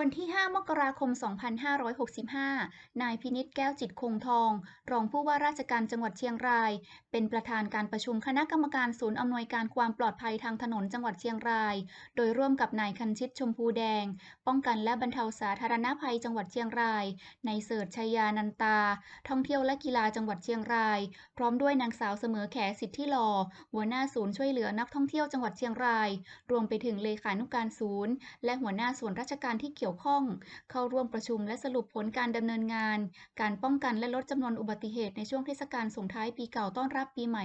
วันที่ 5 มกราคม 2565 นายพินิจแก้วจิตคงทอง รองผู้ว่าราชการจังหวัดเชียงราย เป็นประธานการประชุมคณะกรรมการศูนย์อำนวยการความปลอดภัยทางถนนจังหวัดเชียงราย โดยร่วมกับนายคันชิตชมพูแดง ป้องกันและบรรเทาสาธารณภัยจังหวัดเชียงราย นายเสิร์ชชัยานันตา ท่องเที่ยวและกีฬาจังหวัดเชียงราย พร้อมด้วยนางสาวเสมอแขสิทธิหลอ หัวหน้าศูนย์ช่วยเหลือนักท่องเที่ยวจังหวัดเชียงราย รวมไปถึงเลขานุการศูนย์ และหัวหน้าส่วนราชการที่เกี่ยวกี่ยวข้อง เข้าร่วมประชุมและสรุปผลการดำเนินงาน การป้องกันและลดจำนวนอุบัติเหตุในช่วงเทศกาลส่งท้ายปีเก่าต้อนรับปีใหม่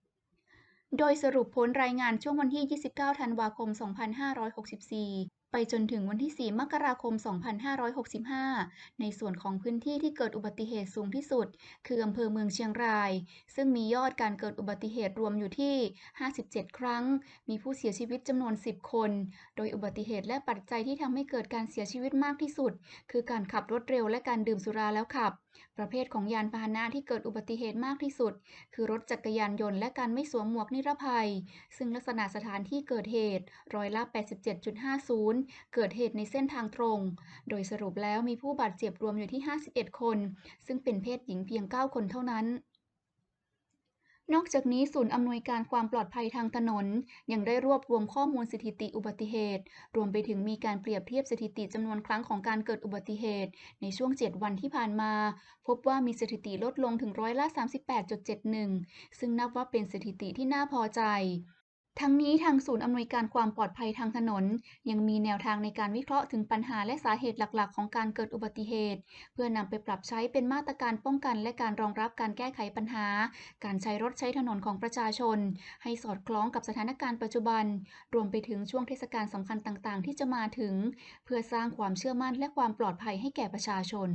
2565โดยสรุปผลรายงานช่วงวันที่ 29 ธันวาคม 2564 ไปจนถึงวันที่ 4 มกราคม 2565 ในส่วนของพื้นที่ที่เกิดอุบัติเหตุสูงที่สุด คืออำเภอเมืองเชียงราย ซึ่งมียอดการเกิดอุบัติเหตุรวมอยู่ที่ 57 ครั้ง มีผู้เสียชีวิตจำนวน 10 คน โดยอุบัติเหตุและปัจจัยที่ทำให้เกิดการเสียชีวิตมากที่สุด คือการขับรถเร็วและการดื่มสุราแล้วขับ ประเภทของยานพาหนะที่เกิดอุบัติเหตุมากที่สุด คือรถจักรยานยนต์และการไม่สวมหมวกนิรภัย ซึ่งลักษณะสถานที่เกิดเหตุร้อยละ 87.50เกิดเหตุในเส้นทางตรง โดยสรุปแล้วมีผู้บาดเจ็บรวมอยู่ที่ 51 คน ซึ่งเป็นเพศหญิงเพียง 9 คนเท่านั้นนอกจากนี้ศูนย์อำนวยการความปลอดภัยทางถนน ยังได้รวบรวมข้อมูลสถิติอุบัติเหตุ รวมไปถึงมีการเปรียบเทียบสถิติจำนวนครั้งของการเกิดอุบัติเหตุ ในช่วง 7 วันที่ผ่านมา พบว่ามีสถิติลดลงถึงร้อยละ 38.71 ซึ่งนับว่าเป็นสถิติที่น่าพอใจ ทั้งนี้ทางศูนย์อำนวยการความปลอดภัยทางถนน ยังมีแนวทางในการวิเคราะห์ถึงปัญหาและสาเหตุหลักๆ ของการเกิดอุบัติเหตุ เพื่อนำไปปรับใช้เป็นมาตรการป้องกันและการรองรับการแก้ไขปัญหา การใช้รถใช้ถนนของประชาชน ให้สอดคล้องกับสถานการณ์ปัจจุบัน รวมไปถึงช่วงเทศกาลสำคัญต่างๆ ที่จะมาถึง เพื่อสร้างความเชื่อมั่นและความปลอดภัยให้แก่ประชาชน